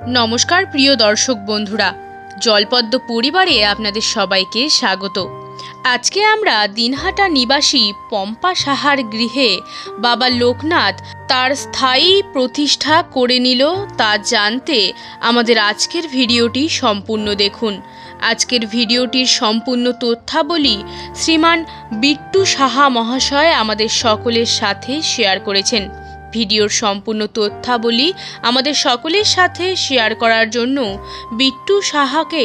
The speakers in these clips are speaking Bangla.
নমস্কার প্রিয় দর্শক বন্ধুরা, জলপদ্ম পরিবারে আপনাদের সবাইকে স্বাগত। আজকে আমরা দিনহাটা নিবাসী পম্পা সাহার গৃহে বাবা লোকনাথ তার স্থায়ী প্রতিষ্ঠা করে নিল তা জানতে আমাদের আজকের ভিডিওটি সম্পূর্ণ দেখুন। আজকের ভিডিওটির সম্পূর্ণ তথ্যাবলী শ্রীমান বিট্টু সাহা মহাশয় আমাদের সকলের সাথে শেয়ার করেছেন। ভিডিওর সম্পূর্ণ তথ্যাবলী আমাদের সকলের সাথে শেয়ার করার জন্য বিট্টু সাহাকে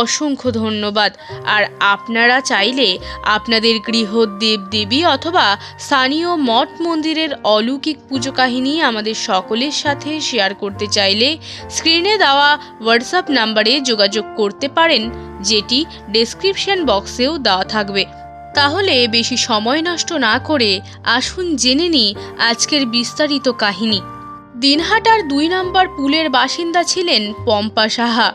অসংখ্য ধন্যবাদ। আর আপনারা চাইলে আপনাদের গৃহ দেবদেবী অথবা স্থানীয় মঠ মন্দিরের অলৌকিক পুজো কাহিনী আমাদের সকলের সাথে শেয়ার করতে চাইলে স্ক্রিনে দেওয়া হোয়াটসঅ্যাপ নাম্বারে যোগাযোগ করতে পারেন, যেটি ডেসক্রিপশন বক্সেও দেওয়া থাকবে। তাহলে বেশি সময় নষ্ট না করে আসুন জেনে নিই আজকের বিস্তারিত কাহিনী। দিনহাটার দুই নম্বর পুলের বাসিন্দা ছিলেন পম্পা সাহা।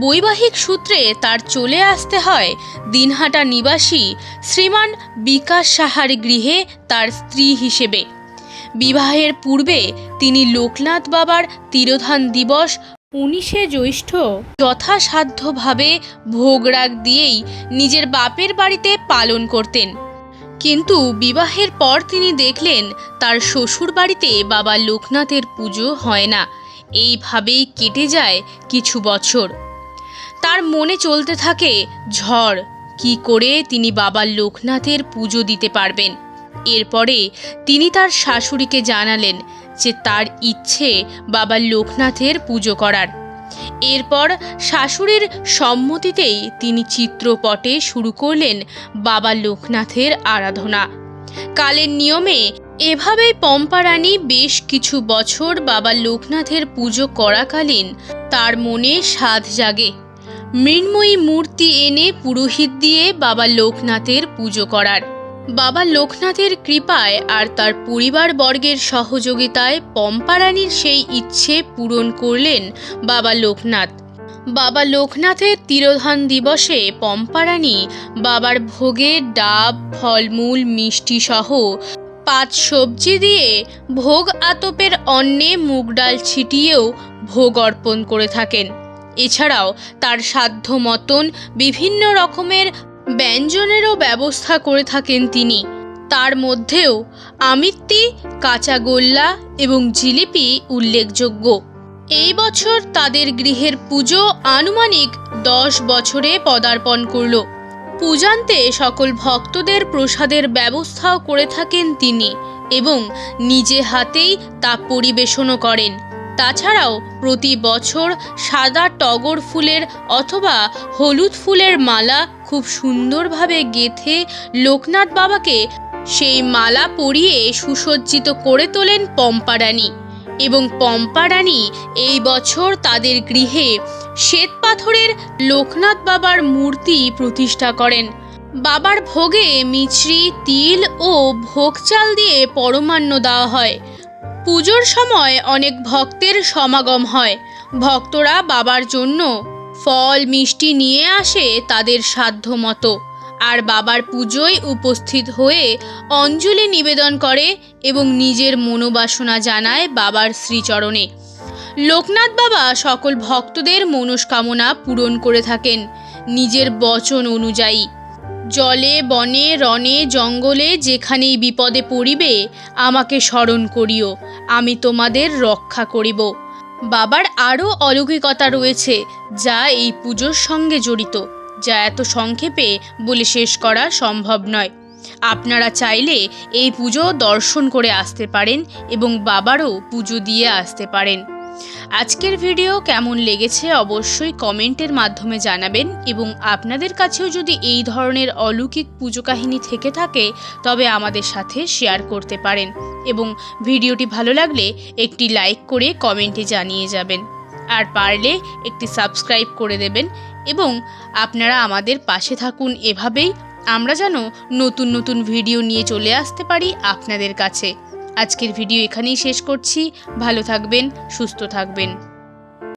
বৈবাহিক সূত্রে তার চলে আসতে হয় দিনহাটা নিবাসী শ্রীমান বিকাশ সাহার গৃহে তার স্ত্রী হিসেবে। বিবাহের পূর্বে তিনি লোকনাথ বাবার তিরোধান দিবস উনিশে জ্যৈষ্ঠ যথাসাধ্যভাবে ভোগরাগ দিয়েই নিজের বাপের বাড়িতে পালন করতেন। কিন্তু বিবাহের পর তিনি দেখলেন তার শ্বশুর বাড়িতে বাবা লোকনাথের পুজো হয় না। এইভাবেই কেটে যায় কিছু বছর। তার মনে চলতে থাকে, ঝড়, কি করে তিনি বাবা লোকনাথের পুজো দিতে পারবেন? এরপরে তিনি তার শাশুড়িকে জানালেন যে তার ইচ্ছে বাবা লোকনাথের পুজো করার। এরপর শাশুড়ির সম্মতিতেই তিনি চিত্রপটে শুরু করলেন বাবা লোকনাথের আরাধনা। কালের নিয়মে এভাবেই পম্পারানী বেশ কিছু বছর বাবা লোকনাথের পুজো করাকালীন তার মনে সাধ জাগে। মৃন্ময়ী মূর্তি এনে পুরোহিত দিয়ে বাবা লোকনাথের পুজো করার। বাবা লোকনাথের কৃপায় আর তার পরিবারবর্গের সহযোগিতায় পম্পারানির সেই ইচ্ছে পূরণ করলেন বাবা লোকনাথ। বাবা লোকনাথের তিরোধান দিবসে পম্পারানী বাবার ভোগে ডাব, ফলমূল মিষ্টি সহ পাঁচ সবজি দিয়ে ভোগ আতপের অন্নে মুগ ডাল ছিটিয়েও ভোগ অর্পণ করে থাকেন। এছাড়াও তার সাধ্য মতন বিভিন্ন রকমের ব্যঞ্জনেরও ব্যবস্থা করে থাকেন তিনি। তার মধ্যেও আমিত্তি, কাঁচাগোল্লা এবং জিলিপি উল্লেখযোগ্য। এই বছর তাদের গৃহের পুজো আনুমানিক দশ বছরে পদার্পণ করল। পূজান্তে সকল ভক্তদের প্রসাদের ব্যবস্থাও করে থাকেন তিনি এবং নিজে হাতেই তা পরিবেশনও করেন। তাছাড়াও প্রতি বছর সাদা টগর ফুলের অথবা হলুদ ফুলের মালা খুব সুন্দরভাবে গেথে লোকনাথ বাবাকে সেই মালা পরিয়ে সুসজ্জিত করে তোলেন পম্পারানী। এবং পম্পারানী এই বছর তাদের গৃহে শ্বেত পাথরের লোকনাথ বাবার মূর্তি প্রতিষ্ঠা করেন। বাবার ভোগে মিছরি, তিল ও ভোগ চাল দিয়ে পরমান্ন দেওয়া হয়। পুজোর সময় অনেক ভক্তের সমাগম হয়। ভক্তরা বাবার জন্য ফল, মিষ্টি নিয়ে আসে তাদের সাধ্য মতো। আর বাবার পুজোয় উপস্থিত হয়ে অঞ্জলি নিবেদন করে এবং নিজের মনোবাসনা জানায় বাবার শ্রীচরণে। লোকনাথ বাবা সকল ভক্তদের মনস্কামনা পূরণ করে থাকেন। নিজের বচন অনুযায়ী জলে, বনে রনে জঙ্গলে যেখানেই বিপদে পড়িবে, আমাকে স্মরণ করিও, আমি তোমাদের রক্ষা করিব। বাবার আরও অলৌকিকতা রয়েছে, যা এই পুজোর সঙ্গে জড়িত, যা এত সংক্ষেপে বলে শেষ করা সম্ভব নয়। আপনারা চাইলে এই পুজো দর্শন করে আসতে পারেন এবং বাবারও পুজো দিয়ে আসতে পারেন। আজকের ভিডিও কেমন লেগেছে অবশ্যই কমেন্টের মাধ্যমে জানাবেন এবং আপনাদের কাছেও যদি এই ধরনের অলৌকিক পুজো কাহিনী থেকে থাকে, তবে আমাদের সাথে শেয়ার করতে পারেন এবং ভিডিওটি ভালো লাগলে একটি লাইক করে কমেন্টে জানিয়ে যাবেন। আর পারলে একটি সাবস্ক্রাইব করে দেবেন এবং আপনারা আমাদের পাশে থাকুন এভাবেই। আমরা যেন নতুন নতুন ভিডিও নিয়ে চলে আসতে পারি আপনাদের কাছে। আজকের ভিডিও এখানেই শেষ করছি। ভালো থাকবেন সুস্থ থাকবেন।